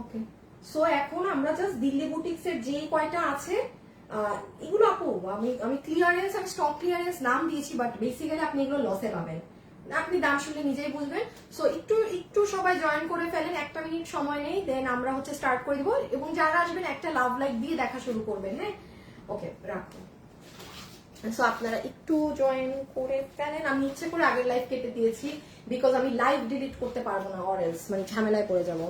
Okay so এখন আমরা just Delhi boutiques এর যে কয়টা আছে এগুলো আপু, আমি আমি ক্লিয়ারেন্স আমি স্টক ক্লিয়ারেন্স নাম দিয়েছি বাট বেসিক্যালি আপনি এগুলো লসে পাবেন। আপনি দাম শুনলে নিজেই বুঝবেন। সো একটু একটু সবাই জয়েন করে ফেলেন, একটা মিনিট সময় নেই দেন আমরা হচ্ছে স্টার্ট করে দিব। এবং যারা আসবেন, একটা লাভ লাইক দিয়ে দেখা শুরু করবেন হ্যাঁ? ওকে রাখুন সো আপনারা একটু জয়েন করে ফেলেন। আমি ইচ্ছে করে আগের লাইভ কেটে দিয়েছি বিকজ আমি লাইভ ডিলিট করতে পারব না অর এলস মানে ঝামেলায় পড়ে যাব।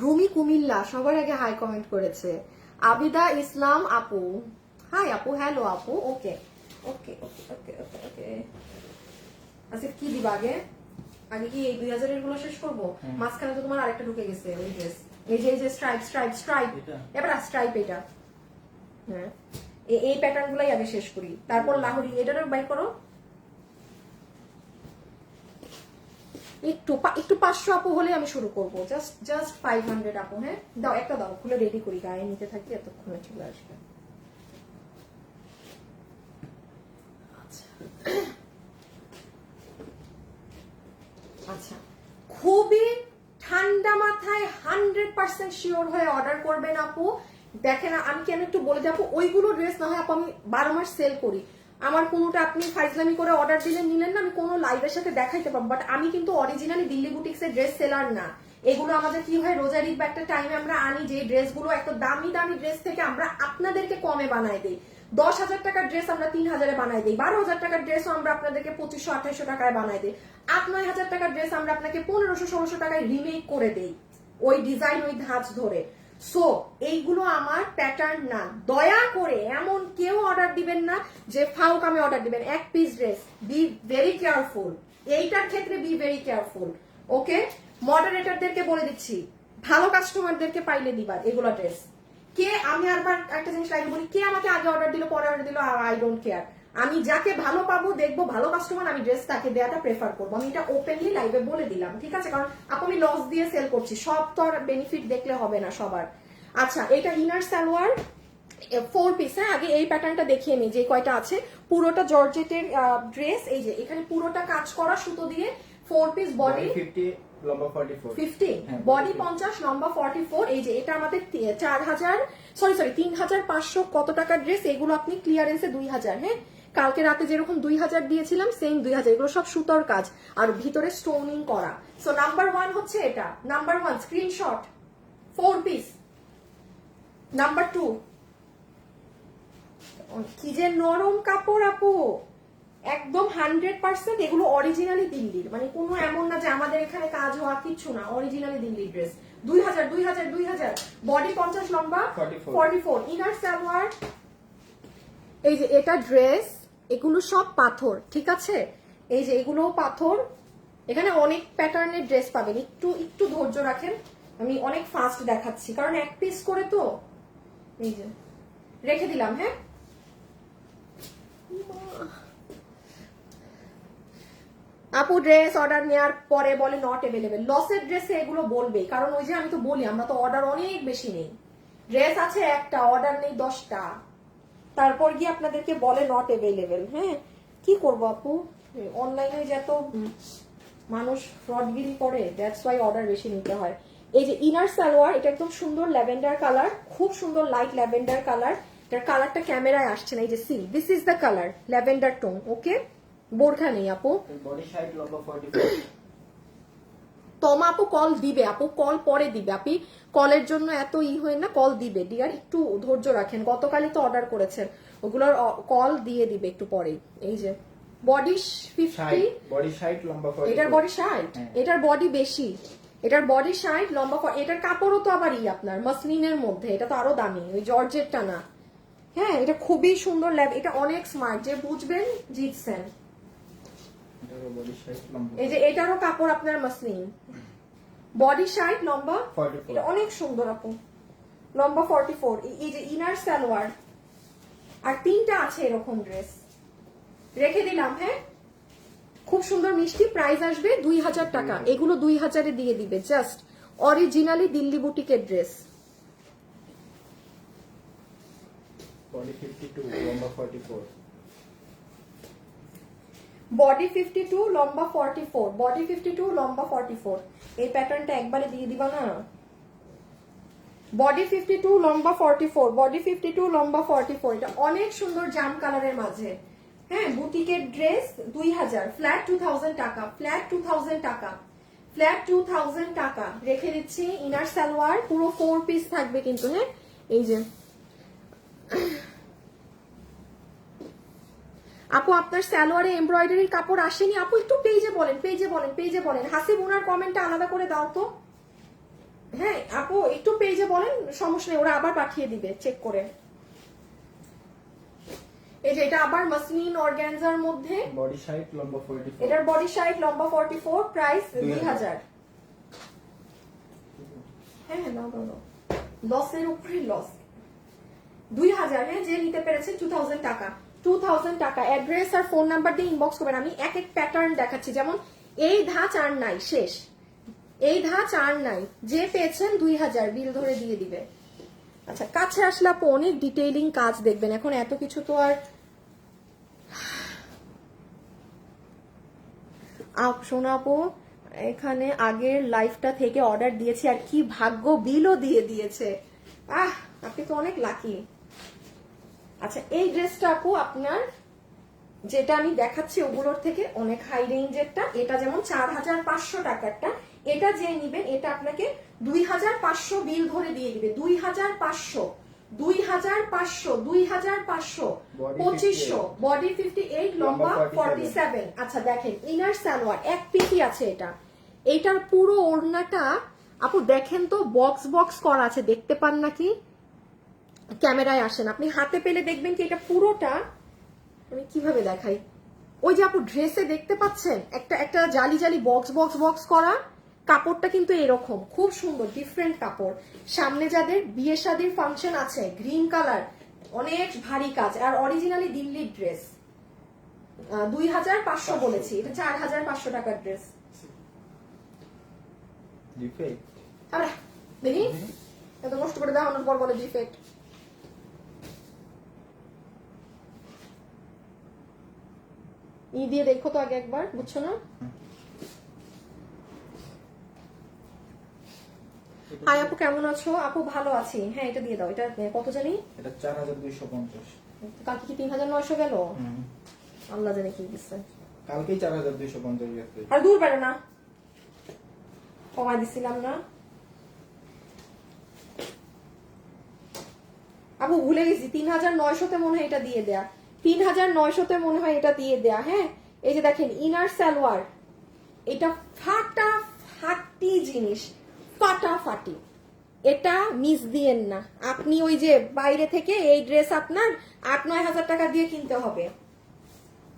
রুমি কুমিল্লা সবার আগে হাই কমেন্ট করেছে। আবিদা ইসলাম আপু। হাই আপু হ্যালো আপু ওকে ওকে ওকে ওকে ওকে ওকে আচ্ছা কি দিবা আগে? আগে কি এই দুই হাজারেরগুলো শেষ করব। মাঝখানে তো তোমার আরেকটা ঢুকে গেছে ওই ড্রেস এই যে এই যে স্ট্রাইপ স্ট্রাইপ স্ট্রাইপ এবার স্ট্রাইপ এটা। হ্যাঁ। এই প্যাটার্ন গুলাই আগে শেষ করি। তারপর লাহোরি এটারও বাই করো। একটু একটু পাঁচশো আপু হলে আমি শুরু করব। জাস্ট জাস্ট ফাইভ হান্ড্রেড আপু হ্যাঁ? দাও, একটা দাও, খুলে রেডি করি, গায়ে নিতে থাকি, এতক্ষণে চলে আসবে। আচ্ছা। আচ্ছা। খুবই ঠান্ডা মাথায় হান্ড্রেড পার্সেন্ট শিওর হয়ে অর্ডার করবেন আপু। দেখেন, আমি কেন একটু বলে যাব, ওইগুলো ড্রেস না হয় আপু, আমি বারো মাস সেল করি। আমার কোনোটা আপনি ফাইজলামি করে অর্ডার দিলেন, নিলেন না, আমি কোনো লাইভের সাথে দেখাইতে পারব। বাট আমি কিন্তু অরিজিনালি দিল্লি বুটিক্সের ড্রেস সেলার না। এগুলো আমাদের কি হয় রোজার ঈদ একটা টাইমে আমরা আনি, যে ড্রেসগুলো এত দামি দামি ড্রেস থেকে আমরা আপনাদেরকে কমে বানাই দিই। দশ হাজার টাকার ড্রেস আমরা তিন হাজারে বানাই দিই। বারো হাজার টাকার ড্রেসও আমরা আপনাদেরকে পঁচিশশো আঠাইশো টাকায় বানাই দিই। আট, নয় হাজার টাকার ড্রেস আমরা আপনাকে পনেরোশো, ষোলোশো টাকায় রিমেক করে দিই। ওই ডিজাইন ওই ধাঁচ ধরে। সো এইগুলো আমার প্যাটার্ন না। দয়া করে এমন কেউ অর্ডার দিবেন না যে ফাউক আমি অর্ডার দিবেন। এক piece dress be very careful এইটার ক্ষেত্রে বি ভেরি কেয়ারফুল ওকে মডারেটরদেরকে বলে দিচ্ছি, ভালো কাস্টমারদেরকে পাইলে দিবার এগুলো ড্রেস কে আমি আরবার একটা জিনিস আগে বলি, কে আমাকে আগে অর্ডার দিল, পরে অর্ডার দিল আই ডোন্ট কেয়ার আমি যাকে ভালো পাবো, দেখব ভালো কাস্টমার আমি ড্রেস তাকে দেওয়াটা প্রেফার করব। আমি এটা ওপেনলি লাইভে বলে দিলাম, ঠিক আছে? কারণ, আপু, আমি লস দিয়ে সেল করছি। সব তো আর বেনিফিট দেখলে হবে না সবার। আচ্ছা এটা ইনার সালোয়ার ফোর পিস হ্যাঁ? আগে এই প্যাটার্নটা দেখিয়ে নিই যে কয়টা আছে। পুরোটা জর্জেটের ড্রেস এই যে এখানে পুরোটা কাজ করা সুতো দিয়ে ফোর পিস বডি লম্বা ফর্টি ফোর ফিফটি হ্যাঁ, বডি 44 পঞ্চাশ লম্বা ফর্টি ফোর এই যে এটা আমাদের তি- চার হাজার সরি সরি তিন হাজার পাঁচশো কত টাকার ড্রেস এগুলো আপনি ক্লিয়ারেন্সে দুই হাজার হ্যাঁ? কালকে রাতে যেরকম দুই হাজার দিয়েছিলাম সেম দুই হাজার। এগুলো সব সুতোর কাজ আর ভিতরে স্টোনিং করা। সো নাম্বার ওয়ান হচ্ছে এটা। Number one screenshot four piece number two কি যে নরম কাপড় আপু। একদম হান্ড্রেড পার্সেন্ট এগুলো অরিজিনালি দিল্লির। মানে কোনো এমন না যে আমাদের এখানে কাজ হওয়া কিচ্ছু না অরিজিনালি দিল্লির ড্রেস দুই হাজার দুই হাজার দুই হাজার। বডি পঞ্চাশ লম্বা 44 ফর্টি ফোর ইনার সালোয়ার। এই যে এটা ড্রেস এগুলো সব পাথর ঠিক আছে? এই যে এগুলোও পাথর। এখানে অনেক প্যাটার্নের ড্রেস পাবেন। একটু একটু ধৈর্য রাখেন। আমি অনেক ফাস্ট দেখাচ্ছি। কারণ এক পিস করে তো এই যে, রেখে দিলাম হ্যাঁ? আপু ড্রেস অর্ডার নেওয়ার পরে বলে নট অ্যাভেলেবেল লসের ড্রেসে এগুলো বলবে কারণ ওই যে আমি তো বলি, আমরা তো অর্ডার অনেক বেশি নেই। ড্রেস আছে একটা অর্ডার নেই দশটা। তারপর গিয়ে আপনাদেরকে বলে নট অ্যাভেলেবেল হ্যাঁ? কি করব আপু? অনলাইনে যত মানুষ ফ্রডগিরি করে দ্যাটস ওয়াই অর্ডার বেশি নিতে হয়। এই যে ইনার সালোয়ার এটা একদম সুন্দর ল্যাভেন্ডার কালার খুব সুন্দর লাইট ল্যাভেন্ডার কালার এটার কালারটা ক্যামেরায় আসছে না এই যে see this is the colour lavender tone okay বোরখা নেই আপু। তমা আপু কল দিবে আপু কল পরে দিবে আপনি কলের জন্য এত ই হয় না কল দিবে। ডিয়ার একটু ধৈর্য রাখেন গতকালই তো অর্ডার করেছেন। ওগুলোর কল দিয়ে দিবে একটু পরেই। এই যে বডি ফিফটি এটার বডি ষাট হ্যাঁ। এটার বডি বেশি। এটার বডি ষাট লম্বা ফ- এটার কাপড়ও তো আবার ই আপনার মাসলিনের মধ্যে এটা তো আরও দামি ওই জর্জেটটা না। হ্যাঁ এটা খুবই সুন্দর ল্যাব এটা অনেক স্মার্ট যে বুঝবেন জিতছেন। এই যে এটারও কাপড় আপনার মাসলিন বডি সাইড লম্বা 44 এটা অনেক সুন্দর আপু। লম্বা ফর্টি ফোর এই যে ইনার সালোয়ার আর তিনটা আছে এরকম ড্রেস রেখে দিলাম হ্যাঁ? খুব সুন্দর মিষ্টি প্রাইস আসবে দুই হাজার টাকা। এগুলো দুই হাজারে দিয়ে দিবে জাস্ট অরিজিনালি দিল্লি বুটিকের ড্রেস বডি ফিফটি টু লম্বা forty four body fifty two লম্বা ফর্টি ফোর এই প্যাটার্নটা একবারে দিয়ে দিবা না? বডি ফিফটি টু লম্বা forty four body fifty two লম্বা ফর্টি ফোর এটা অনেক সুন্দর জাম কালারের মাঝে। হ্যাঁ বুটিকের ড্রেস দুই হাজার। ফ্ল্যাট টু থাউজেন্ড টাকা ফ্ল্যাট টু থাউজেন্ড টাকা। ফ্ল্যাট টু থাউজেন্ড টাকা। রেখে দিচ্ছি ইনার সালোয়ার, পুরো ফোর পিস থাকবে কিন্তু হ্যাঁ? এই যে। আপু, আপনার সালোয়ারে এমব্রয়ডারি কাপড় আসেনি? আপু, একটু পেজে বলেন পেজে বলেন পেজে বলেন। হাসিব ওনার কমেন্টটা আলাদা করে দাও তো। হ্যাঁ আপু, একটু পেজে বলেন, সমস্যা নেই, ওরা আবার পাঠিয়ে দিবে চেক করে। এই যে এটা আবার মাসলিন অর্গ্যানজার মধ্যে। বডি সাইড লম্বা 44 এটার বডি সাইজ লম্বা ফর্টি ফোর প্রাইস দুই হাজার। হ্যাঁ লসের উপরে লস দুই হাজার হ্যাঁ যে নিতে পেরেছে টু থাউজেন্ড টাকা। টু থাউজেন্ড টাকা। অ্যাড্রেস আর ফোন নাম্বার দিয়ে ইনবক্স করবেন। আমি এক এক প্যাটার্ন দেখাচ্ছি। যেমন এই ধাঁচ আর নাই শেষ। এই ধাঁচ আর নাই। যে পেয়েছেন দুই হাজার বিল ধরে দিয়ে দিবে। আচ্ছা কাছে আসলে আপু অনেক ডিটেইলিং কাজ দেখবেন। এখন এত কিছু তো আর শোনাবো, এখানে আগের লাইফটা থেকে অর্ডার দিয়েছি আর কি ভাগ্য বিলও দিয়ে দিয়েছে। আহ, আপনি তো অনেক লাকি আচ্ছা এই ড্রেসটা আপু আপনার, যেটা আমি দেখাচ্ছি ওগুলোর থেকে অনেক হাই রেঞ্জেরটা এটা যেমন চার হাজার পাঁচশো টাকারটা এটা যে নিবেন, এটা আপনাকে দুই হাজার পাঁচশো বিল ধরে দিয়ে দিবে, দুই হাজার পাঁচশো। দুই হাজার পাঁচশো দুই হাজার পাঁচশো পঁচিশশো বডি ফিফটি এইট লম্বা ফর্টি সেভেন আচ্ছা দেখেন ইনার সালোয়ার এক পিসি আছে এটা। এইটার পুরো ওড়নাটা আপু দেখেন তো বক্স বক্স করা আছে দেখতে পান নাকি? ক্যামেরায় আসেন আপনি হাতে পেলে দেখবেন কি এটা পুরোটা আমি কীভাবে দেখাই? ওই যে আপু ড্রেসে দেখতে পাচ্ছেন? একটা একটা জালি জালি বক্স বক্স বক্স করা। কাপড়টা কিন্তু এরকম খুব সুন্দর ডিফারেন্ট কাপড়। সামনে যাদের বিয়ে শাদির ফাংশন আছে গ্রিন কালার অনেক ভারী কাজ আর অরিজিনালি দিল্লির ড্রেস দুই হাজার পাঁচশো বলেছি এটা চার হাজার পাঁচশো টাকার ড্রেস দেখি এত কষ্ট করে দেখানোর পর বলে ডিফেক্ট ই দিয়ে দেখো তো আগে একবার বুঝছ না? হাই আপু কেমন আছো? আপু ভালো আছি। হ্যাঁ এটা দিয়ে দাও। এটা কত জানি? এটা 4250 কালকে কি তিন হাজার নয়শো গেল? আল্লাহ জানে কি দিচ্ছে কালকেই 4250 গেছে। আর দূর বেড়ে না। কমাই দিছিলাম না। আপু ভুলে গেছি। তিন হাজার নয়শোতে মনে হয় এটা দিয়ে দেয়া। তিন হাজার নয়শোতে মনে হয় এটা দিয়ে দেয়া হ্যাঁ? এই যে দেখেন ইনার সালোয়ার এটা ফাটা ফাটি জিনিস। ফাটাফাটি। এটা মিস দিয়েন না। আপনি ওই যে বাইরে থেকে এই ড্রেস আপনার আট নয় হাজার টাকা দিয়ে কিনতে হবে।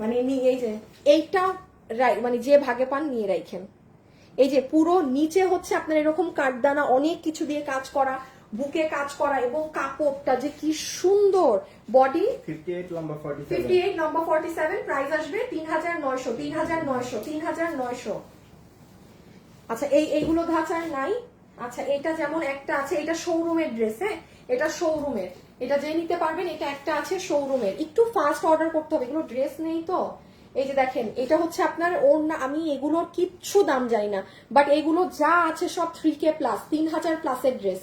মানে এই যে এইটা মানে যে ভাগে পান নিয়ে রাখেন এই যে পুরো নিচে হচ্ছে আপনার এরকম কাঠদানা অনেক কিছু দিয়ে কাজ করা বুকে কাজ করা এবং কাপড়টা যে কি সুন্দর। বডি 58 লম্বা 47 fifty eight forty seven price আসবে তিন হাজার নয়শো তিন হাজার নয়শো তিন হাজার নয়শো। আচ্ছা এই এইগুলো ধাঁচার নাই? আচ্ছা এটা যেমন একটা আছে, এটা শোরুমের ড্রেস হ্যাঁ? এটা শোরুমের এটা যে নিতে পারবেন, এটা একটা আছে শোরুমের একটু ফাস্ট অর্ডার করতে হবে এগুলো ড্রেস নেই তো? এই যে দেখেন, এটা হচ্ছে আপনার ওর না আমি এগুলোর কিচ্ছু দাম জানি না বাট এগুলো যা আছে সব থ্রি কে প্লাস তিন হাজার প্লাসের ড্রেস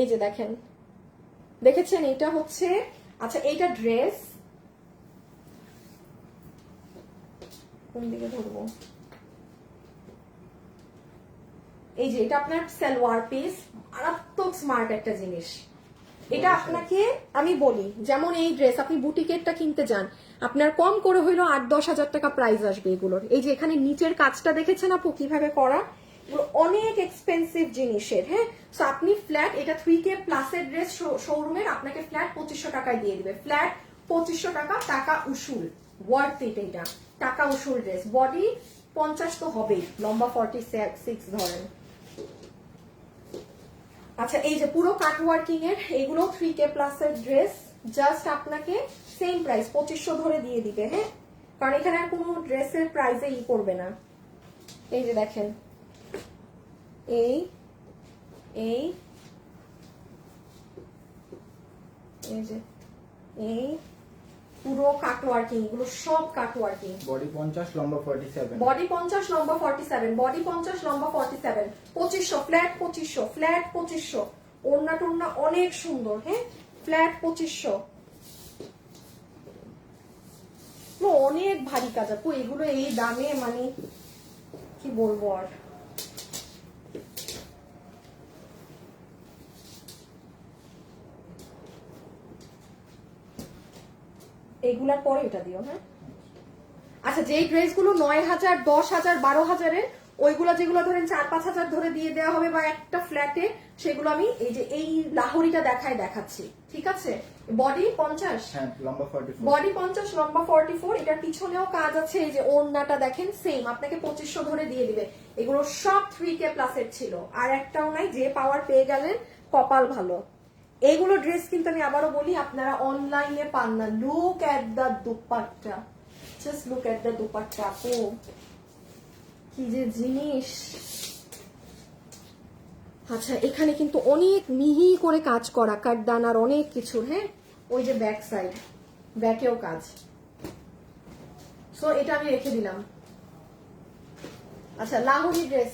এই যে দেখেন। দেখেছেন? এটা হচ্ছে আচ্ছা এইটা ড্রেস কোন দিকে ধরবো? এই যে এটা আপনার সালোয়ার পিস মারাত্মক স্মার্ট একটা জিনিস। এটা আপনাকে আমি বলি যেমন এই ড্রেস আপনি বুটিকেটটা কিনতে যান আপনার কম করে হইল আট দশ হাজার টাকা প্রাইস আসবে এগুলোর। এই যে এখানে নিচের কাজটা দেখেছেন আপু কীভাবে করা? অনেক এক্সপেন্সিভ জিনিসের হ্যাঁ? সো আপনি ফ্ল্যাট এটা থ্রি কে প্লাসের ড্রেস শোরুমের আপনাকে ফ্ল্যাট পঁচিশশো টাকায় দিয়ে দিবে। ফ্ল্যাট পঁচিশশো টাকা টাকা উসুল। ওয়ার্থ ইট এটা টাকা উসুল ড্রেস বডি পঞ্চাশ তো হবেই লম্বা ফর্টি সিক্স ধরেন। আচ্ছা এই যে পুরো কাট ওয়ার্কিং এর এগুলো থ্রি কে প্লাস এর ড্রেস জাস্ট আপনাকে সেম প্রাইস পঁচিশশো ধরে দিয়ে দিবে হ্যাঁ? কারণ এখানে আর কোনো ড্রেসের প্রাইসে ই করবে না। এই যে দেখেন, এই এই এই যে, এই পুরো কাট ওয়ার্কিং এগুলো সব কাট ওয়ার্কিং বডি পঞ্চাশ লম্বা ফর্টি সেভেন বডি পঞ্চাশ লম্বা ফর্টি সেভেন বডি পঞ্চাশ লম্বা ফর্টি সেভেন পঁচিশশো ফ্ল্যাট পঁচিশশো ফ্ল্যাট পঁচিশশো। ওড়না টোড়না অনেক সুন্দর হ্যাঁ? ফ্ল্যাট পঁচিশশো। এগুলো অনেক ভারী কাজ আপু এগুলো এই দামে মানে কি বলব আর? এইগুলার পরে এটা দিও হ্যাঁ? আচ্ছা যেই ড্রেসগুলো নয় হাজার দশ হাজার বারো হাজারের ওইগুলো যেগুলো ধরেন চার পাঁচ হাজার ধরে দিয়ে দেওয়া হবে বা একটা ফ্ল্যাটে সেগুলো আমি এই যে এই লাহোরিটা দেখায় দেখাচ্ছি ঠিক আছে? বডি পঞ্চাশ? হ্যাঁ বডি পঞ্চাশ লম্বা ফর্টি ফোর এটার পিছনেও কাজ আছে এই যে ওড়নাটা দেখেন সেম আপনাকে পঁচিশশো ধরে দিয়ে দিবে। এগুলো সব থ্রি কে প্লাসের ছিল আর একটাও নাই যে পাওয়ার পেয়ে গেলেন কপাল ভালো। এইগুলো ড্রেস কিন্তু আমি আবারও বলি, আপনারা অনলাইনে পান না। Look at the dupatta. Just look at the dupatta, আপু। কি যে জিনিস। আচ্ছা এখানে কিন্তু অনেক মিহি করে কাজ করা, কাঠদানার অনেক কিছু হ্যাঁ? ওই যে ব্যাক সাইড ব্যাকেও কাজ। সো এটা আমি রেখে দিলাম। আচ্ছা লাহোরি ড্রেস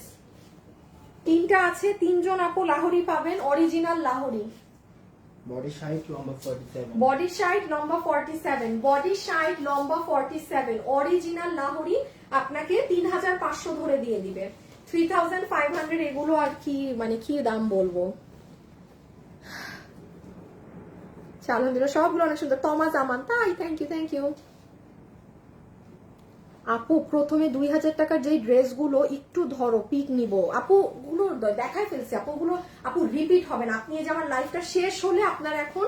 তিনটা আছে, তিনজন আপু লাহোরি পাবেন অরিজিনাল লাহোরি। বডি ষাট লম্বা ফর্টি সেভেন বডি সাইড লম্বা ফর্টি সেভেন বডি সাইড লম্বা ফর্টি সেভেন অরিজিনাল লাহোরি আপনাকে ধরে দিয়ে দিবে। থ্রি থাউজেন্ড ফাইভ হান্ড্রেড এগুলো আর কি মানে কি দাম বলব? আলহামদুলিল্লাহ সবগুলো অনেক সুন্দর। তমাজ আমান, তাই থ্যাংক ইউ থ্যাংক ইউ আপু, প্রথমে দুই হাজার টাকার যেই ড্রেসগুলো একটু ধরো, পিক নিব। আপু, গুলো দেখাই ফেলছি আপু, গুলো আপু রিপিট হবে না। আপনি যে আমার লাইফটা শেষ হলে আপনার এখন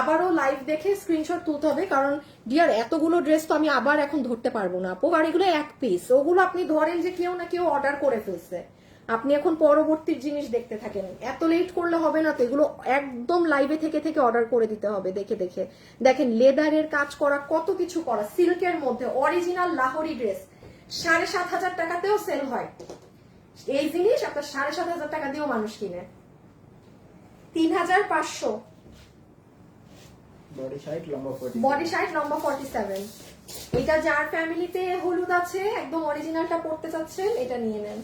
আবারও লাইভ দেখে স্ক্রিনশট তুলতে হবে, কারণ ডিয়ার এতগুলো ড্রেস তো আমি আবার এখন ধরতে পারব না। আপু, আর এগুলো এক পিস ওগুলো আপনি ধরেন যে কেউ না কেউ অর্ডার করে ফেলছে। আপনি এখন পরবর্তী জিনিস দেখতে থাকেন। এত লেট করলে হবে না তো এগুলো একদম লাইভে থেকে থেকে অর্ডার করে দিতে হবে দেখে দেখে। দেখেন লেদারের কাজ করা কত কিছু করা সিল্কের মধ্যে অরিজিনাল লাহোরি ড্রেস সাড়ে সাত হাজার টাকাতেও সেল হয়। এই জিনিস আপনার সাড়ে সাত হাজার টাকা দিয়েও মানুষ কিনে। তিন হাজার পাঁচশো। বডি ফর্টি লম্বা ফর্টি সেভেন এটা যার ফ্যামিলিতে হলুদ আছে একদম অরিজিনালটা পড়তে চাচ্ছেন এটা নিয়ে নেন।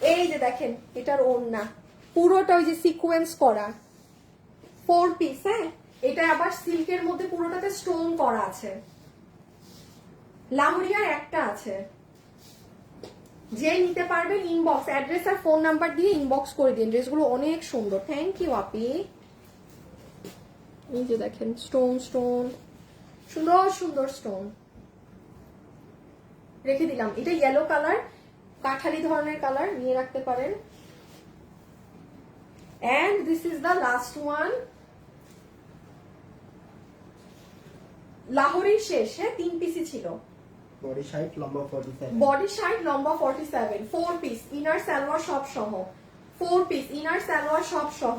এই যে দেখেন, এটার ওড়না। পুরোটা ওই যে সিকোয়েন্স করা। ফোর পিস হ্যাঁ? এটা আবার সিল্কের মধ্যে পুরোটাতে স্টোন করা আছে। লাহোরিয়ার একটা আছে। যে নিতে পারবেন ইনবক্স অ্যাড্রেস আর ফোন নাম্বার দিয়ে ইনবক্স করে দিন। ড্রেসগুলো অনেক সুন্দর। থ্যাংক ইউ আপি। এই যে দেখেন স্টোন স্টোন সুন্দর সুন্দর স্টোন রেখে দিলাম। এটা ইয়েলো কালার কাঠালি ধরনের কালার নিয়ে রাখতে পারেন। And this is the last one লাহোরের শেষ হ্যাঁ তিন পিসই ছিল। বডি লম্বা সাইড লম্বা forty seven four piece inner salwar সব সহ। ফোর পিস ইনার সালোয়ার সব সহ।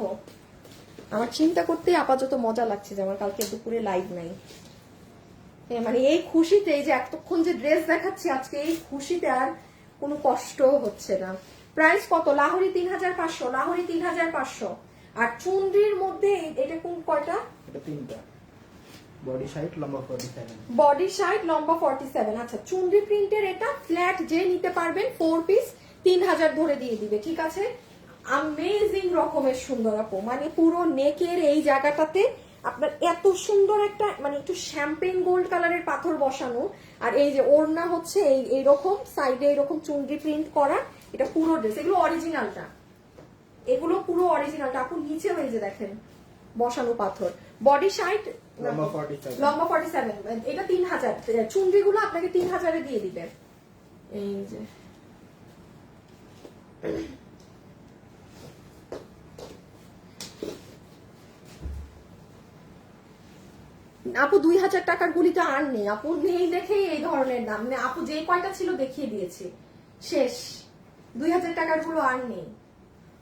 আমার চিন্তা করতে আপাতত মজা লাগছে যে আমার কালকে দুপুরে লাইভ নাই। এ মানে এই খুশিতে এই যে এতক্ষণ যে ড্রেস দেখাচ্ছি আজকে এই খুশিতে আর কোনো কষ্ট হচ্ছে না। প্রাইস কত? লাহরি তিন হাজার পাঁচশো লাহরি তিন হাজার পাঁচশো। আর চুনরির মধ্যে এটা কোন কয়টা? এটা তিনটা। বডি ষাট লম্বা ফর্টি সেভেন বডি সাইড লম্বা ফর্টি সেভেন আচ্ছা চুনরি প্রিন্টের এটা ফ্ল্যাট যে নিতে পারবেন ফোর পিস তিন হাজার ধরে দিয়ে দিবে ঠিক আছে? আমেজিং রকমের সুন্দর আপু। মানে পুরো নেকের এই জায়গাটাতে আপনার এত সুন্দর একটা মানে একটু শ্যাম্পেন গোল্ড কালারের পাথর বসানো আর এই যে ওড়না হচ্ছে এই এইরকম সাইডে এরকম চুনরি প্রিন্ট করা এটা পুরো ড্রেস এগুলো অরিজিনালটা এগুলো পুরো অরিজিনালটা আপু নিচে হয়ে যে দেখেন বসানো পাথর। বডি সাইড লম্বা ফর্টি সেভেন এটা তিন হাজার চুনরি গুলো আপনাকে তিন হাজারে দিয়ে দিবে। এই যে। আপু দুই হাজার টাকার গুলিটা আর নেই। আপু নেই দেখেই এই ধরনের দাম। মানে আপু যে কয়টা ছিল দেখিয়ে দিয়েছে। শেষ। দুই হাজার টাকারগুলো আর নেই।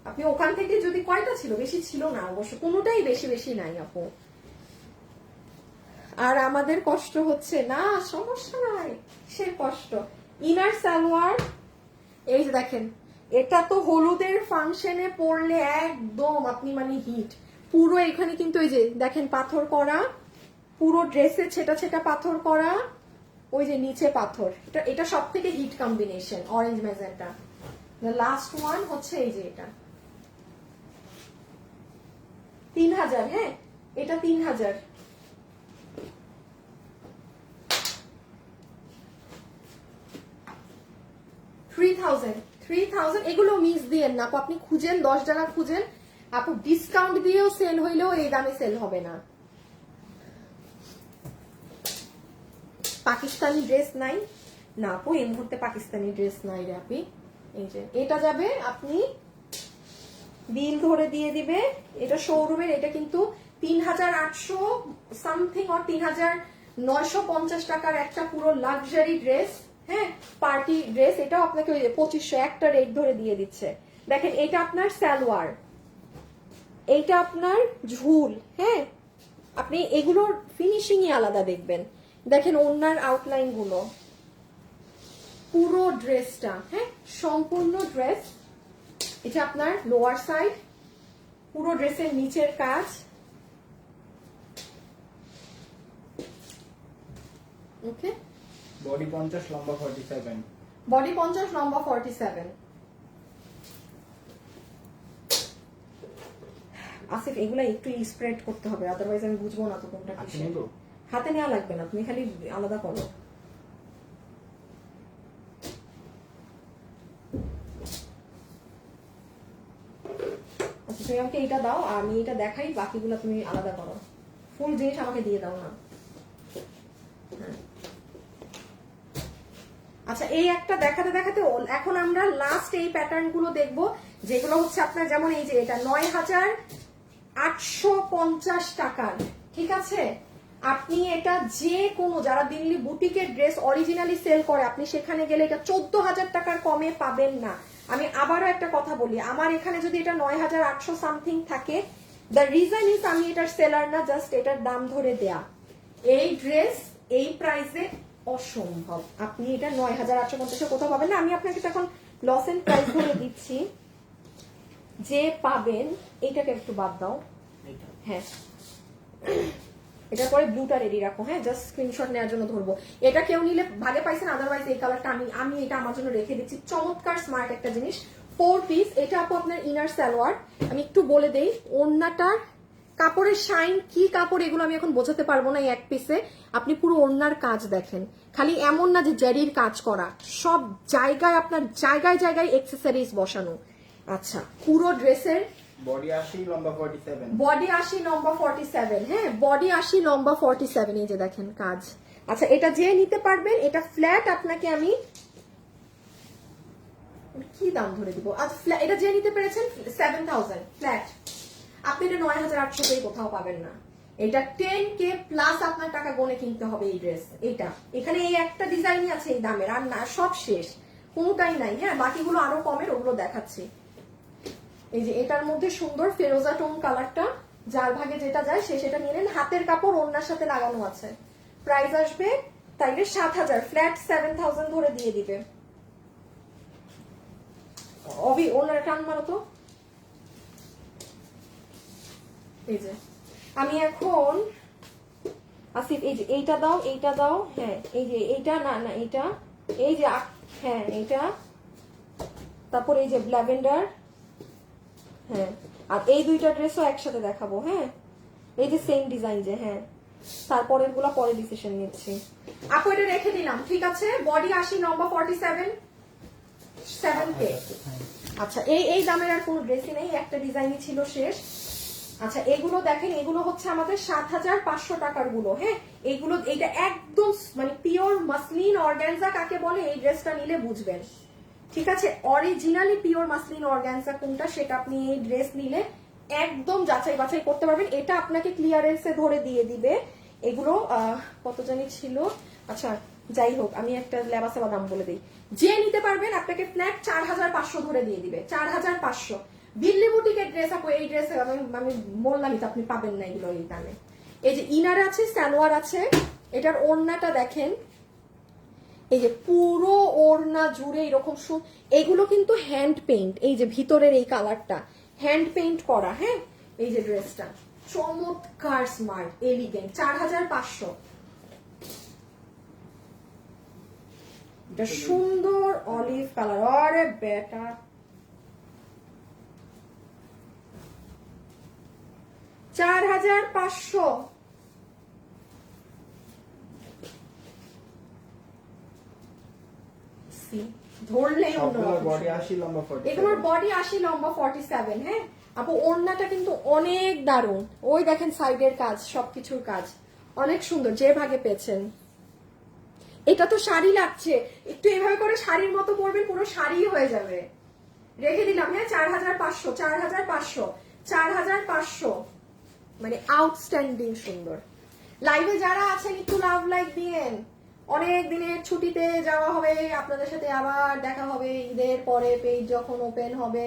আপনি ওখান থেকে যদি কয়টা ছিল? বেশি ছিল না অবশ্য। কোনোটাই বেশি বেশি নাই আপু। আর আমাদের কষ্ট হচ্ছে না, সমস্যা নাই। সে কষ্ট? ইনার সালোয়ার, এই যে দেখেন, এটা তো হলুদের ফাংশনে পড়লে একদম আপনি মানে হিট পুরো এখানে কিন্তু এই যে দেখেন পাথর করা পুরো ড্রেসে ছেটা ছেটা পাথর করা, ওই যে নিচে পাথর। এটা এটা সব থেকে hit combination orange magenta last one হচ্ছে এই যে এটা। তিন হাজার হ্যাঁ? এটা তিন হাজার। থ্রি থাউজেন্ড থ্রি থাউজেন্ড এগুলো মিস দিয়েন না। আপনি খুঁজেন, দশ টাকা খুঁজেন। আপু ডিসকাউন্ট দিয়েও সেল হইলেও এই দামে সেল হবে না। পাকিস্তানি ড্রেস নাই। না আপু, এই মুহূর্তে পাকিস্তানি ড্রেস নাই রে আপনি। এই যে, এটা যাবে, আপনি বিল ধরে দিয়ে দিবে। এটা শোরুমের এটা কিন্তু তিন হাজার আটশো সামথিং অর তিন হাজার নয়শো পঞ্চাশ টাকার একটা পুরো লাক্সারি ড্রেস হ্যাঁ পার্টি ড্রেস এটাও আপনাকে ওই পঁচিশশো একটা রেট ধরে দিয়ে দিচ্ছে। দেখেন, এটা আপনার সালোয়ার। এইটা আপনার ঝুল হ্যাঁ। আপনি এগুলোর ফিনিশিংই আলাদা দেখবেন। দেখেন ওনার আউটলাইনগুলো। পুরো ড্রেসটা হ্যাঁ? সম্পূর্ণ ড্রেস এটা আপনার লোয়ার সাইড পুরো ড্রেসের নিচের কাজ। ওকে বডি পঞ্চাশ লম্বা ফর্টি সেভেন বডি পঞ্চাশ লম্বা ফর্টি সেভেন আসিফ এগুলা একটু স্প্রেড করতে হবে আদারওয়াইজ আমি বুঝব না তো কোনটা কিসের। নিব। হাতে নেওয়া লাগবে না, তুমি খালি আলাদা করো। আচ্ছা তুমি আমাকে এটা দাও আমি এটা দেখাই, বাকিগুলো তুমি আলাদা করো। ফুল জিনিস আমাকে দিয়ে দাও না। আচ্ছা এই একটা দেখাতে দেখাতে এখন আমরা লাস্ট এই প্যাটার্নগুলো দেখব, যেগুলো হচ্ছে আপনার যেমন এই যে এটা, নয় হাজার আটশো পঞ্চাশ টাকার, ঠিক আছে? আপনি এটা যে কোনো যারা দিল্লি বুটিকের ড্রেস অরিজিনালি সেল করে আপনি সেখানে গেলে এটা চোদ্দ হাজার টাকার কমে পাবেন না। আমি আবারও একটা কথা বলি আমার এখানে যদি এটা নয় হাজার আটশো সামথিং থাকে দ্য রিজন ইজ আমি এটার সেলার না জাস্ট এটার দাম ধরে দেয়া। এই ড্রেস এই প্রাইসে অসম্ভব। আপনি এটা নয় হাজার আটশো পঞ্চাশে কোথাও পাবেন না। আমি আপনাকে তো এখন লস এন্ড প্রাইস ধরে দিচ্ছি। যে পাবেন এটাকে একটু বাদ দাও। হ্যাঁ। এটার পরে ব্লুটা রেডি রাখো হ্যাঁ? জাস্ট স্ক্রিনশট নেওয়ার জন্য ধরবো। এটা কেউ নিলে ভাগে পাইছেন আদারওয়াইজ এই কালারটা আমি আমি এটা আমার জন্য রেখে দিচ্ছি। চমৎকার স্মার্ট একটা জিনিস। ফোর পিস এটা আপু আপনার ইনার সালোয়ার আমি একটু বলে দেই, ওড়নাটার কাপড়ের শাইন কি কাপড় এগুলো আমি এখন বোঝাতে পারব না এই এক পিসে আপনি পুরো ওড়নার কাজ দেখেন। খালি এমন না যে জারির কাজ করা। সব জায়গায় আপনার জায়গায় জায়গায় এক্সেসরিজ বসানো। আচ্ছা পুরো ড্রেসের বডি আশি লম্বা ফর্টি সেভেন বডি আশি লম্বা ফর্টি সেভেন হ্যাঁ এই যে দেখেন কাজ। আচ্ছা এটা যে নিতে পারবেন এটা ফ্ল্যাট আপনাকে আমি কি দাম ধরে দিব? আচ্ছা এটা যে নিতে পেরেছেন সেভেন থাউজেন্ড ফ্ল্যাট আপনি এটা হাজার আটশো কোথাও পাবেন না। এটা টেন কে প্লাস আপনার টাকা গনে কিনতে হবে এই ড্রেস এটা। এখানে এই একটা ডিজাইনই আছে এই দামের, আর না, সব শেষ। কোনোটাই নাই হ্যাঁ বাকিগুলো আরও কমের, ওগুলো দেখাচ্ছি। এই যে এটার মধ্যে সুন্দর ফেরোজা টোন কালারটা, যার ভাগে যেটা যায় সে সেটা নিয়ে নেন। হাতের কাপড় ওনার সাথে লাগানো আছে। প্রাইস আসবে তাইলে সাত হাজার ফ্ল্যাট সেভেন থাউজেন্ড ধরে দিয়ে দিবে। অবি ওনার টান মারো তো। এই যে, আমি এখন, আসিফ, এই যে এইটা দাও এইটা দাও হ্যাঁ এই যে এইটা, না না, এইটা, এই যে হ্যাঁ এইটা। তারপর এই যে ল্যাভেন্ডার হ্যাঁ। আর এই দুইটা ড্রেসও একসাথে দেখাবো হ্যাঁ? এই যে সেম ডিজাইন যে হ্যাঁ। তারপরেরগুলো পরে ডিসিশন নিচ্ছি। আপু এটা রেখে দিলাম ঠিক আছে? বডি আশি নম্বর ফর্টি সেভেন সেভেন পে আচ্ছা এই এই দামের আর কোনো ড্রেসই নেই একটা ডিজাইনই ছিল শেষ। আচ্ছা এগুলো দেখেন এগুলো হচ্ছে আমাদের সাত হাজার পাঁচশো টাকারগুলো হ্যাঁ? এইগুলো এইটা একদম মানে পিওর মাসলিন অর্গ্যানজা কাকে বলে? এই ড্রেসটা নিলে বুঝবেন। ঠিক আছে? অরিজিনালি পিওর মাসলিন অর্গ্যানজা কোনটা? সেটা আপনি এই ড্রেস নিলে একদম যাচাই বাছাই করতে পারবেন। এটা আপনাকে ক্লিয়ারেন্সে ধরে দিয়ে দিবে। এগুলো কত জানি ছিল? আচ্ছা যাই হোক, আমি একটা লেবাসে বাদাম বলে দিই। যে নিতে পারবেন, আপনাকে ফ্ল্যাট চার হাজার পাঁচশো ধরে দিয়ে দিবে। চার হাজার পাঁচশো। দিল্লি বুটিকের ড্রেস আপু, এই ড্রেস আমি বললামই তো আপনি পাবেন না এগুলো এই দামে। এই যে ইনার আছে, সালোয়ার আছে, এটার ওড়নাটা দেখেন। এই যে পুরো ওড়না জুড়ে এরকম সু এগুলো কিন্তু হ্যান্ড পেইন্ট এই যে ভিতরের এই কালারটা হ্যান্ড পেইন্ট করা হ্যাঁ? এই যে ড্রেসটা চমৎকার স্মার্ট এলিগেন্ট চার হাজার পাঁচশো। সুন্দর অলিভ কালার আরে বেটা। চার হাজার পাঁচশো। ধরলেই এগুলোর বডি আশি লম্বা ফর্টি সেভেন হ্যাঁ? আপু ওড়নাটা কিন্তু অনেক দারুণ। ওই দেখেন সাইডের কাজ সবকিছুর কাজ। অনেক সুন্দর যে ভাগে পেয়েছেন। এটা তো শাড়ি লাগছে। একটু এভাবে করে শাড়ির মতো পরবেন পুরো শাড়ি হয়ে যাবে। রেখে দিলাম হ্যাঁ? চার হাজার পাঁচশো চার হাজার পাঁচশো চার হাজার পাঁচশো। মানে আউটস্ট্যান্ডিং সুন্দর। লাইভে যারা আছেন একটু লাভ লাইক দিয়েন। অনেক দিনের ছুটিতে যাওয়া হবে, আপনাদের সাথে আবার দেখা হবে, ঈদের পরে পেজ যখন ওপেন হবে।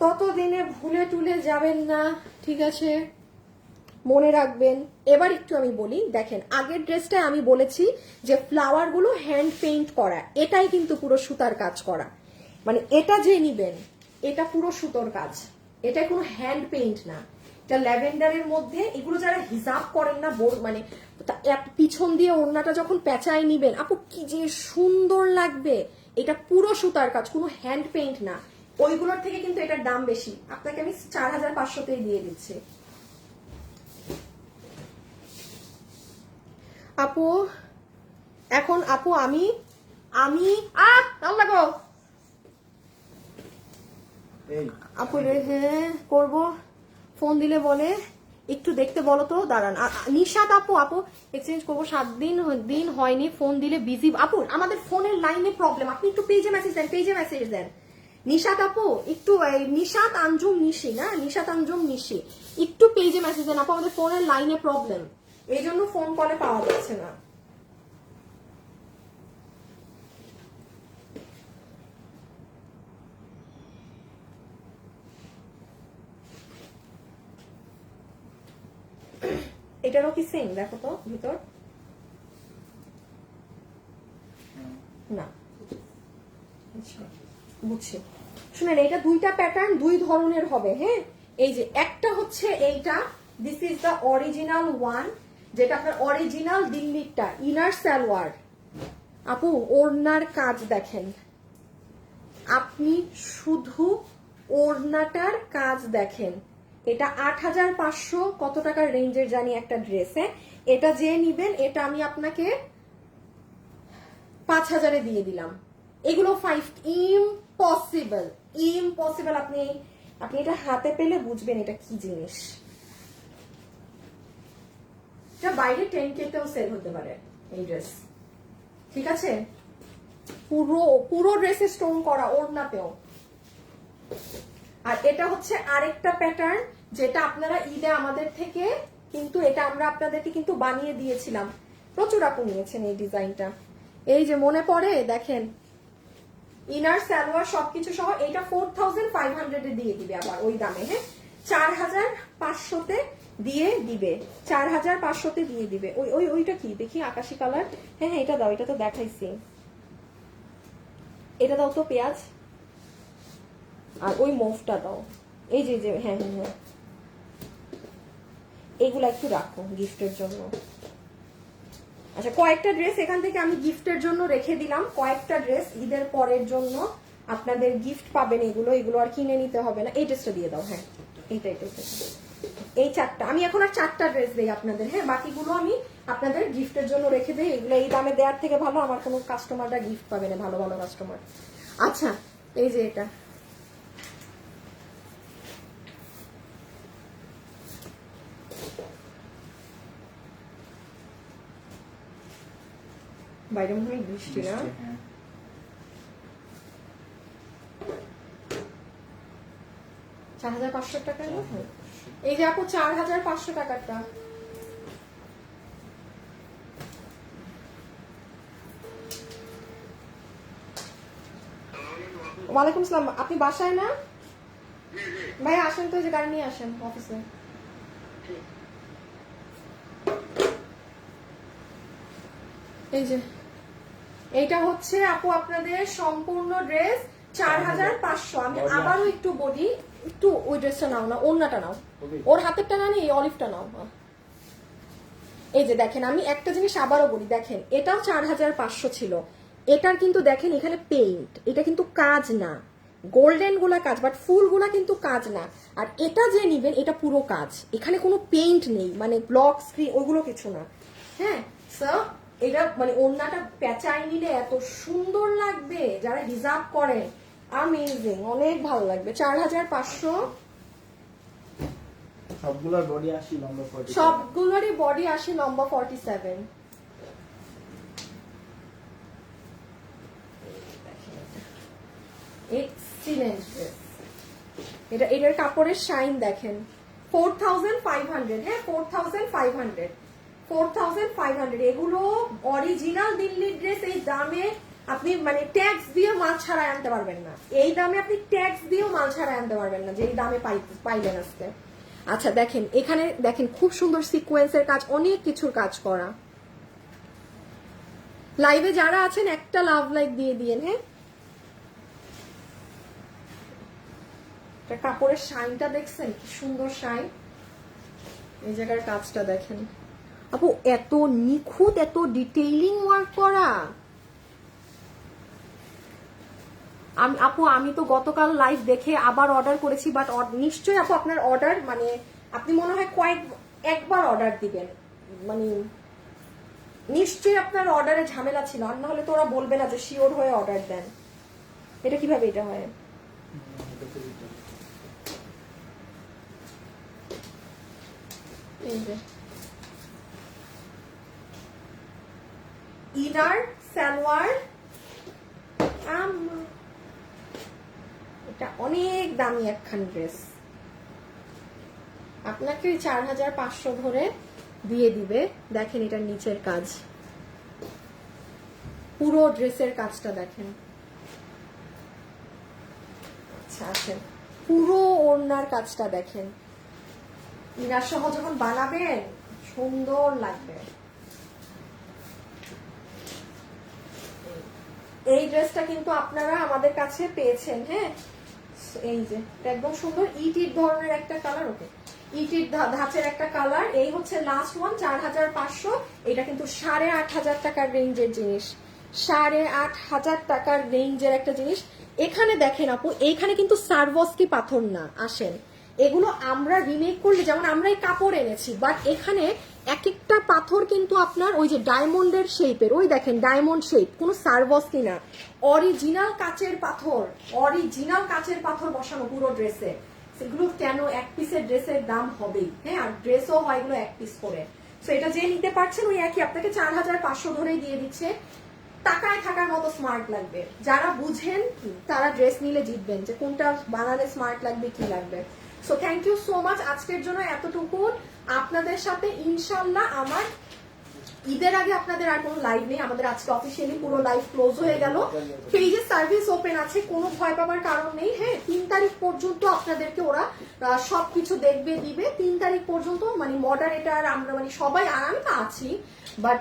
ততদিনে ভুলে টুলে যাবেন না, ঠিক আছে? মনে রাখবেন। এবার একটু আমি বলি, দেখেন, আগের ড্রেসটা আমি বলেছি যে ফ্লাওয়ারগুলো হ্যান্ড পেইন্ট করা, এটাই কিন্তু পুরো সুতার কাজ করা। মানে এটা যে নিবেন, এটা পুরো সুতোর কাজ। এটা কোনো হ্যান্ড পেইন্ট না। এটা ল্যাভেন্ডারের মধ্যে এগুলো যারা হিসাব করেন না বোর মানে পিছন দিয়ে ওড়নাটা যখন পেঁচায় নিবেন আপু কি যে সুন্দর লাগবে। এটা পুরো সুতার কাজ কোনো হ্যান্ড পেইন্ট না। ওইগুলোর থেকে কিন্তু এটার দাম বেশি। আপনাকে আমি চার হাজার পাঁচশোতেই দিয়ে দিচ্ছি। আপু এখন আপু আমি আমি আহ আল্লাহ গো আপু হ্যাঁ করব। ফোন দিলে বলে, একটু দেখতে বলো তো, দাঁড়ান। আ- আপু আপু এক্সচেঞ্জ করব। সাত দিন দিন হয়নি ফোন দিলে বিজি আপু, আমাদের ফোনের লাইনে প্রবলেম আপনি একটু পেজে মেসেজ দেন পেজে মেসেজ দেন। নিশাত আপু একটু নিশাত আঞ্জুম নিশি, না? নিশাত আঞ্জুম নিশি। একটু পেজে মেসেজ দেন। আপু, আমাদের ফোনের লাইনে প্রবলেম এই জন্য ফোন কলে পাওয়া যাচ্ছে না। এটারও কি সেম দেখো তো ভিতর। না। বুঝছি। শুনেন এটা দুইটা প্যাটার্ন দুই ধরনের হবে হ্যাঁ? এই যে একটা হচ্ছে এইটা this is the original one যেটা আপনার অরিজিনাল দিল্লিরটা ইনার সালোয়ার আপু ওড়নার কাজ দেখেন। আপনি শুধু ওড়নাটার কাজ দেখেন। এটা আট হাজার পাঁচশো কত টাকার রেঞ্জের জানি একটা ড্রেসে? এটা যে নিবেন, এটা আমি আপনাকে পাঁচ হাজারে দিয়ে দিলাম। এগুলো ফাইভ ইম্পসিবল ইম্পসিবল আপনি আপনি এটা হাতে পেলে বুঝবেন এটা কি জিনিস। এটা বাইরে টেন কেতেও সেল হতে পারে এই ড্রেস ঠিক আছে? পুরো পুরো ড্রেসে স্টোন করা, ওড়নাতেও। আর এটা হচ্ছে আরেকটা প্যাটার্ন যেটা আপনারা ঈদে আমাদের থেকে কিন্তু এটা আমরা আপনাদেরকে কিন্তু বানিয়ে দিয়েছিলাম। প্রচুর আপু নিয়েছেন এই ডিজাইনটা। এই যে মনে পড়ে, দেখেন ইনার সালোয়ার সবকিছু সহ এটা ফোর থাউজেন্ড ফাইভ হান্ড্রেডে দিয়ে দিবে আবার ওই দামে হ্যাঁ? চার হাজার পাঁচশোতে দিয়ে দিবে। চার হাজার পাঁচশোতে দিয়ে দিবে। ওই ওই, ওইটা কি? দেখি আকাশি কালার হ্যাঁ হ্যাঁ এটা দাও, এটা তো দেখাইছি। এটা দাও তো পেঁয়াজ। আর ওই মুভটা দাও। এই যে যে হ্যাঁ হ্যাঁ হ্যাঁ। এগুলা একটু রাখো গিফটের জন্য। আচ্ছা কয়েকটা ড্রেস এখান থেকে আমি গিফটের জন্য রেখে দিলাম। কয়েকটা ড্রেস ঈদের পরের জন্য আপনাদের গিফট পাবেন এগুলো। এগুলো আর কিনে নিতে হবে না। এই ড্রেসটা দিয়ে দাও হ্যাঁ। এইটা এইটা। এই চারটা। আমি এখন আর চারটা ড্রেস দিই আপনাদের হ্যাঁ। বাকিগুলো আমি আপনাদের গিফটের জন্য রেখে দিই। এগুলো এই দামে দেওয়ার থেকে ভালো। আমার কোনো কাস্টমাররা গিফট পাবে না, ভালো ভালো কাস্টমার আচ্ছা এই যে এটা। বাইরে মনে হয় বৃষ্টি না? হ্যাঁ। চার হাজার পাঁচশো টাকার না? এই যে আপু চার হাজার পাঁচশো টাকারটা ওয়ালাইকুম আসসালাম আপনি বাসায় না? ভাই আসেন তো এই যে গাড়ি নিয়ে আসেন অফিসে। এই যে। এইটা হচ্ছে আপু আপনাদের সম্পূর্ণ ড্রেস চার হাজার পাঁচশো। আমি আবারও একটু বডি একটু ওই ড্রেসটা নাও না ওড়নাটা নাও। ওর হাতেরটা না এই অলিভটা নাও এই যে দেখেন আমি একটা জিনিস আবারও বলি দেখেন এটাও চার হাজার পাঁচশো ছিল। এটার কিন্তু দেখেন এখানে পেইন্ট এটা কিন্তু কাজ না। গোল্ডেনগুলা কাজ বাট ফুলগুলা কিন্তু কাজ না। আর এটা যে নিবেন এটা পুরো কাজ। এখানে কোনো পেইন্ট নেই মানে ব্লক স্ক্রিন ওইগুলো কিছু না। হ্যাঁ স্যার এটা মানে ওড়নাটা পেঁচাই নিলে এত সুন্দর লাগবে। যারা রিজার্ভ করে আমেজিং অনেক ভালো লাগবে। চার হাজার পাঁচশো। সবগুলোর বডি আসি লম্বা ফর্টি সবগুলোরই বডি আসে লম্বা ফর্টি সেভেন এক্সিলেন্ট এটা এটার কাপড়ের শাইন দেখেন। ফোর থাউজেন্ড ফাইভ হান্ড্রেড হ্যাঁ four thousand five hundred four thousand five hundred এগুলো অরিজিনাল দিল্লির ড্রেস এই দামে আপনি মানে ট্যাক্স দিয়ে মাল ছাড়াই আনতে পারবেন না। এই দামে আপনি ট্যাক্স দিয়েও মাল ছাড়াই আনতে পারবেন না যেই দামে পাই- পাইলেন আজকে। আচ্ছা দেখেন, এখানে দেখেন খুব সুন্দর সিকোয়েন্সের কাজ, অনেক কিছুর কাজ করা। লাইভে যারা আছেন, একটা লাভ লাইক দিয়ে দিয়েন হ্যাঁ? কাপড়ের শাইনটা দেখছেন? কি সুন্দর শাইন। এই জায়গার কাজটা দেখেন। আপু, এত নিখুঁত, এত ডিটেইলিং ওয়ার্ক করা। আমি, আপু, আমি তো গতকাল লাইভ দেখে আবার অর্ডার করেছি বাট নিশ্চয়ই আপু আপনার অর্ডার মানে আপনি মনে হয় কয়েক, একবার অর্ডার দিবেন। মানে নিশ্চয়ই আপনার অর্ডারে ঝামেলা ছিল, আর না হলে তো ওরা বলবে না যে শিওর হয়ে অর্ডার দেন। এটা কীভাবে এটা হয়? এই যে। ইনার, সালোয়ার এটা অনেক দামি একখান ড্রেস। আপনাকে ওই চার হাজার পাঁচশো ধরে দিয়ে দিবে। দেখেন এটার নিচের কাজ। পুরো ড্রেসের কাজটা দেখেন। আচ্ছা আছেন পুরো ওড়নার কাজটা দেখেন। ইনার সহ যখন বানাবেন, সুন্দর লাগবে। এই ড্রেসটা কিন্তু আপনারা আমাদের কাছে পেয়েছেন হ্যাঁ? এই যে একদম সুন্দর, ইটির ধরনের একটা কালার, ওকে? ইটির ধাঁচের একটা কালার, এই হচ্ছে লাস্ট ওয়ান চার হাজার পাঁচশো। এটা কিন্তু সাড়ে আট হাজার টাকার রেঞ্জের জিনিস। সাড়ে আট হাজার টাকার রেঞ্জের একটা জিনিস। এখানে দেখেন আপু, এইখানে কিন্তু সার্ভসকি পাথর না, আসেন। এগুলো আমরা রিমেক করলে, যেমন আমরা এই কাপড় এনেছি বাট এখানে এক একটা পাথর কিন্তু আপনার ওই যে ডায়মন্ডের শেপের ওই দেখেন ডায়মন্ড শেপ কোনো সার্ভস কিনা। অরিজিনাল কাচের পাথর অরিজিনাল কাচের পাথর বসানো পুরো ড্রেসে সেগুলো কেন এক পিসের ড্রেসের দাম হবেই? হ্যাঁ আর ড্রেসও হয় এগুলো এক পিস করে। তো এটা যে নিতে পারছেন, ওই একই, আপনাকে চার হাজার পাঁচশো ধরেই দিয়ে দিচ্ছে। টাকায় থাকার মতো স্মার্ট লাগবে। যারা বুঝেন, তারা ড্রেস নিলে জিতবেন যে কোনটা বানালে স্মার্ট লাগবে, কি লাগবে। So thank you so much আজকের জন্য এতটুকু। আপনাদের সাথে ইনশাল্লাহ আমার ঈদের আগে আপনাদের আর কোনো লাইভ নেই। আমাদের আজকে অফিসিয়ালি পুরো লাইভ ক্লোজ হয়ে গেল। পেজের সার্ভিস ওপেন আছে কোনো ভয় পাবার কারণ নেই। হ্যাঁ তিন তারিখ পর্যন্ত আপনাদেরকে ওরা আহ, সবকিছু দেখবে দিবে। তিন তারিখ পর্যন্ত মানে মডারেটার আমরা মানে সবাই আমি তো আছি বাট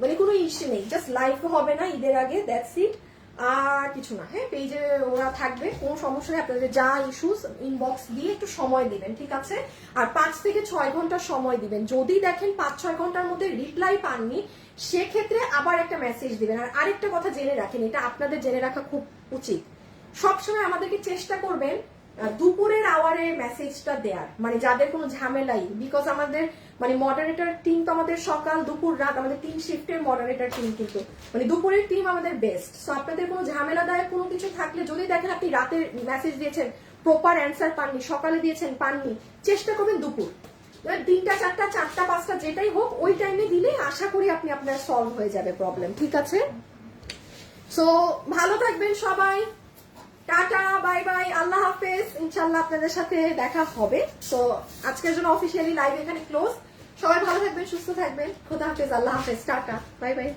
মানে কোনো ইস্যু নেই। জাস্ট লাইভ হবে না ঈদের আগে দ্যাটস ইট আর কিছু না হ্যাঁ? পেজে ওরা থাকবে, কোনো সমস্যা নেই। আপনাদের যা ইস্যুস ইনবক্স দিয়ে একটু সময় দিবেন, ঠিক আছে? আর পাঁচ থেকে ছয় ঘণ্টা সময় দিবেন। যদি দেখেন পাঁচ, ছয় ঘণ্টার মধ্যে রিপ্লাই পাননি, সেক্ষেত্রে আবার একটা মেসেজ দিবেন। আর আরেকটা কথা জেনে রাখেন, এটা আপনাদের জেনে রাখা খুব উচিত। সবসময় আমাদেরকে চেষ্টা করবেন দুপুরের আওয়ারে মেসেজটা দেয়ার। মানে যাদের কোনো ঝামেলাই বিকজ আমাদের মানে মডারেটর টিম তো আমাদের সকাল, দুপুর, রাত, আমাদের তিন শিফটের মডারেটর টিম কিন্তু। মানে দুপুরের টিম আমাদের বেস্ট সো আপনাদের কোনো ঝামেলাদায়ক কোনো কিছু থাকলে, যদি দেখেন আপনি রাতের মেসেজ দিয়েছেন প্রপার অ্যান্সার পাননি, সকালে দিয়েছেন, পাননি, চেষ্টা করবেন দুপুর। এবার তিনটা, চারটা চারটা, পাঁচটা যেটাই হোক, ওই টাইমে দিলে আশা করি আপনি আপনার সলভ হয়ে যাবে প্রবলেম ঠিক আছে? সো ভালো থাকবেন সবাই। টাটা বাই বাই আল্লাহ হাফেজ। ইনশাল্লাহ আপনাদের সাথে দেখা হবে। তো আজকের জন্য অফিসিয়ালি লাইভ এখানে ক্লোজ সবাই ভালো থাকবেন সুস্থ থাকবেন। খোদা হাফেজ আল্লাহ হাফেজ। Tata bye bye.